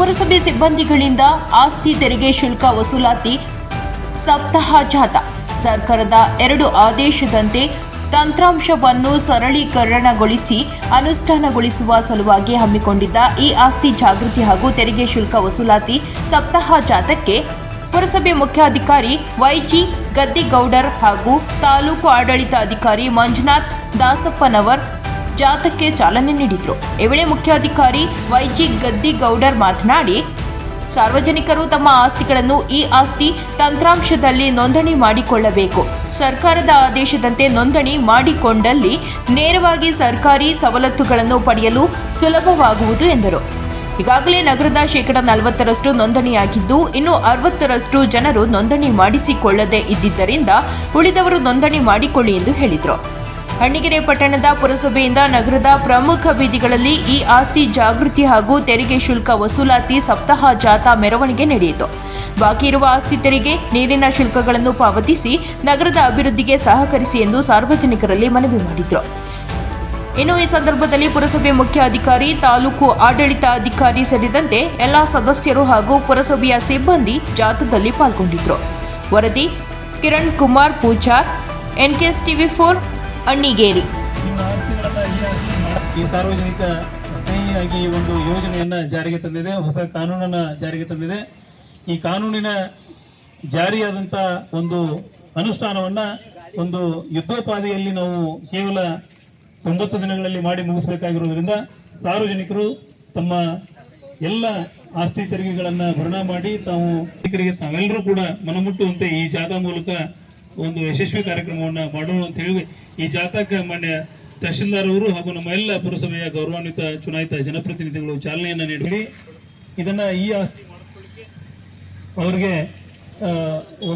ಪುರಸಭೆ ಸಿಬ್ಬಂದಿಗಳಿಂದ ಆಸ್ತಿ ತೆರಿಗೆ ಶುಲ್ಕ ವಸೂಲಾತಿ ಸಪ್ತಾಹ ಜಾತ ಸರ್ಕಾರದ ಎರಡು ಆದೇಶದಂತೆ ತಂತ್ರಾಂಶವನ್ನು ಸರಳೀಕರಣಗೊಳಿಸಿ ಅನುಷ್ಠಾನಗೊಳಿಸುವ ಸಲುವಾಗಿ ಹಮ್ಮಿಕೊಂಡಿದ್ದ ಈ ಆಸ್ತಿ ಜಾಗೃತಿ ಹಾಗೂ ತೆರಿಗೆ ಶುಲ್ಕ ವಸೂಲಾತಿ ಸಪ್ತಾಹ ಜಾಥಕ್ಕೆ ಪುರಸಭೆ ಮುಖ್ಯಾಧಿಕಾರಿ ವೈಜಿ ಗದ್ದಿಗೌಡರ್ ಹಾಗೂ ತಾಲೂಕು ಆಡಳಿತಾಧಿಕಾರಿ ಮಂಜುನಾಥ್ ದಾಸಪ್ಪನವರ್ ಜಾಥಾಕ್ಕೆ ಚಾಲನೆ ನೀಡಿದರು. ಈ ವೇಳೆ ಮುಖ್ಯಾಧಿಕಾರಿ ವೈಜಿ ಗದ್ದಿಗೌಡರ್ ಮಾತನಾಡಿ, ಸಾರ್ವಜನಿಕರು ತಮ್ಮ ಆಸ್ತಿಗಳನ್ನು ಈ ಆಸ್ತಿ ತಂತ್ರಾಂಶದಲ್ಲಿ ನೋಂದಣಿ ಮಾಡಿಕೊಳ್ಳಬೇಕು. ಸರ್ಕಾರದ ಆದೇಶದಂತೆ ನೋಂದಣಿ ಮಾಡಿಕೊಂಡಲ್ಲಿ ನೇರವಾಗಿ ಸರ್ಕಾರಿ ಸವಲತ್ತುಗಳನ್ನು ಪಡೆಯಲು ಸುಲಭವಾಗುವುದು ಎಂದರು. ಈಗಾಗಲೇ ನಗರದ ಶೇಕಡ ನಲವತ್ತರಷ್ಟು ನೋಂದಣಿಯಾಗಿದ್ದು, ಇನ್ನು ಅರವತ್ತರಷ್ಟು ಜನರು ನೋಂದಣಿ ಮಾಡಿಸಿಕೊಳ್ಳದೇ ಇದ್ದಿದ್ದರಿಂದ ಉಳಿದವರು ನೋಂದಣಿ ಮಾಡಿಕೊಳ್ಳಿ ಎಂದು ಹೇಳಿದರು. ಹಣ್ಣಿಗೆರೆ ಪಟ್ಟಣದ ಪುರಸಭೆಯಿಂದ ನಗರದ ಪ್ರಮುಖ ಬೀದಿಗಳಲ್ಲಿ ಈ ಆಸ್ತಿ ಜಾಗೃತಿ ಹಾಗೂ ತೆರಿಗೆ ಶುಲ್ಕ ವಸೂಲಾತಿ ಸಪ್ತಾಹ ಜಾಥಾ ಮೆರವಣಿಗೆ ನಡೆಯಿತು. ಬಾಕಿ ಇರುವ ಆಸ್ತಿ ತೆರಿಗೆ, ನೀರಿನ ಶುಲ್ಕಗಳನ್ನು ಪಾವತಿಸಿ ನಗರದ ಅಭಿವೃದ್ಧಿಗೆ ಸಹಕರಿಸಿ ಎಂದು ಸಾರ್ವಜನಿಕರಲ್ಲಿ ಮನವಿ ಮಾಡಿದರು. ಇನ್ನು ಈ ಸಂದರ್ಭದಲ್ಲಿ ಪುರಸಭೆ ಮುಖ್ಯ ಅಧಿಕಾರಿ, ತಾಲೂಕು ಆಡಳಿತ ಅಧಿಕಾರಿ ಸೇರಿದಂತೆ ಎಲ್ಲ ಸದಸ್ಯರು ಹಾಗೂ ಪುರಸಭೆಯ ಸಿಬ್ಬಂದಿ ಜಾಥಾದಲ್ಲಿ ಪಾಲ್ಗೊಂಡಿದ್ದರು ವರದಿ Kiran Kumar Pujar NKS TV four Annigeri. ಈ ಸಾರ್ವಜನಿಕ ಸ್ನೇಹಿಯಾಗಿ ಒಂದು ಯೋಜನೆಯನ್ನು ಜಾರಿಗೆ ತಂದಿದೆ, ಹೊಸ ಕಾನೂನನ್ನು ಜಾರಿಗೆ ತಂದಿದೆ. ಈ ಕಾನೂನಿನ ಜಾರಿಯಾದಂಥ ಒಂದು ಅನುಷ್ಠಾನವನ್ನು ಒಂದು ಯುದ್ಧೋಪಾದಿಯಲ್ಲಿ ನಾವು ಕೇವಲ ತೊಂಬತ್ತು ದಿನಗಳಲ್ಲಿ ಮಾಡಿ ಮುಗಿಸಬೇಕಾಗಿರುವುದರಿಂದ ಸಾರ್ವಜನಿಕರು ತಮ್ಮ ಎಲ್ಲ ಆಸ್ತಿ ತೆರಿಗೆಗಳನ್ನು ಭರಣ ಮಾಡಿ ತಾವು ತಾವೆಲ್ಲರೂ ಕೂಡ ಮನಮುಟ್ಟುವಂತೆ ಈ ಜಾಗ ಮೂಲಕ ಒಂದು ಯಶಸ್ವಿ ಕಾರ್ಯಕ್ರಮವನ್ನು ಮಾಡೋಣ ಅಂತ ಹೇಳಿ ಈ ಜಾಥಾಕ್ಕೆ ಮಾನ್ಯ ತಹಶೀಲ್ದಾರ್ ಅವರು ಹಾಗೂ ನಮ್ಮ ಎಲ್ಲ ಪುರಸಭೆಯ ಗೌರವಾನ್ವಿತ ಚುನಾಯಿತ ಜನಪ್ರತಿನಿಧಿಗಳು ಚಾಲನೆಯನ್ನು ನೀಡಿ ಇದನ್ನ ಈ ಆಸ್ತಿ ಮಾಡಿಕೊಳ್ಳಿಕ್ಕೆ ಅವರಿಗೆ